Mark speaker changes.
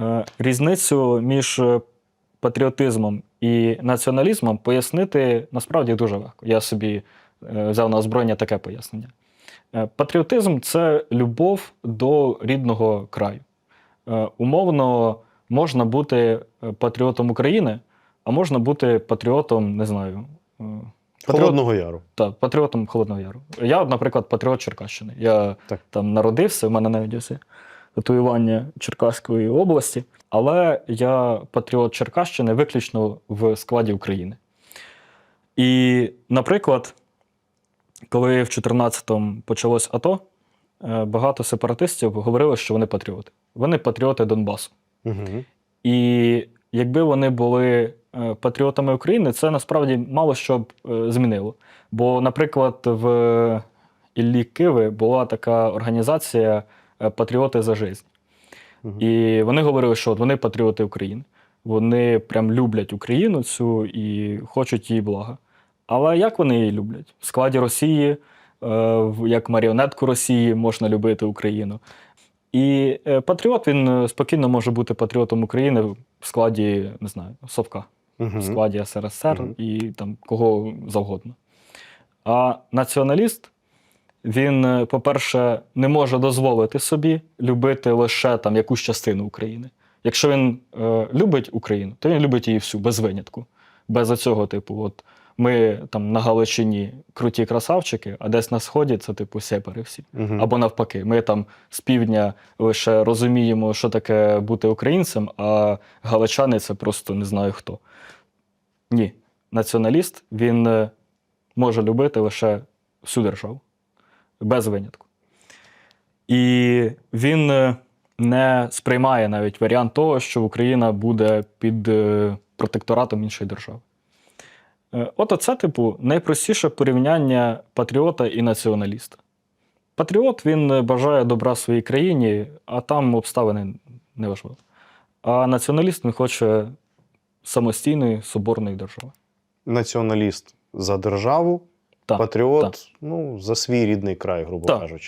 Speaker 1: Е, Різницю між е, патріотизмом і націоналізмом пояснити насправді дуже легко. Я собі е, взяв на озброєння таке пояснення. Патріотизм це любов до рідного краю. Умовно, можна бути патріотом України, а можна бути патріотом, не знаю. патріот-
Speaker 2: Холодного Яру.
Speaker 1: так, патріотом Холодного Яру. Я, наприклад, патріот Черкащини. Я
Speaker 2: Так.
Speaker 1: там народився, у мене навіть є татуювання Черкаської області, але я патріот Черкащини виключно в складі України. І, наприклад, коли в 14-му почалось АТО, е, багато сепаратистів говорили, що вони патріоти. Вони патріоти Донбасу.
Speaker 2: Угу.
Speaker 1: І якби вони були е, патріотами України, це насправді мало що б е, змінило. Бо, наприклад, в Іллі Киви була така організація Патріоти за життя.
Speaker 2: Мгм.
Speaker 1: І вони говорили, що от вони патріоти України. Вони прям люблять Україну цю і хочуть її блага. Але як вони її люблять? В складі Росії, е, як маріонетку Росії, можна любити Україну. І е, патріот він е, спокійно може бути патріотом України в складі, не знаю, Совка, в складі СРСР
Speaker 2: Мгм.
Speaker 1: і там кого завгодно. А націоналіст, він, е, по-перше, не може дозволити собі любити лише там якусь частину України. Якщо він е, любить Україну, то він любить її всю, без винятку. Без оцього, типу, от ми там на Галичині круті красавчики, а десь на сході це типу сепари всі.
Speaker 2: Мгм.
Speaker 1: Або навпаки, ми там з півдня лише розуміємо, що таке бути українцем, а галичани це просто не знаю хто. Ні. Націоналіст він е, може любити лише всю державу, без винятку. І він е, не сприймає навіть варіант того, що Україна буде під е, протекторатом іншої держави. Е, От оце, типу, найпростіше порівняння патріота і націоналіста. Патріот він бажає добра своїй країні, а там обставини не важливо. А націоналіст він хоче самостійної соборної держави.
Speaker 2: Націоналіст за державу, патріот ну, за свій рідний край, грубо кажучи.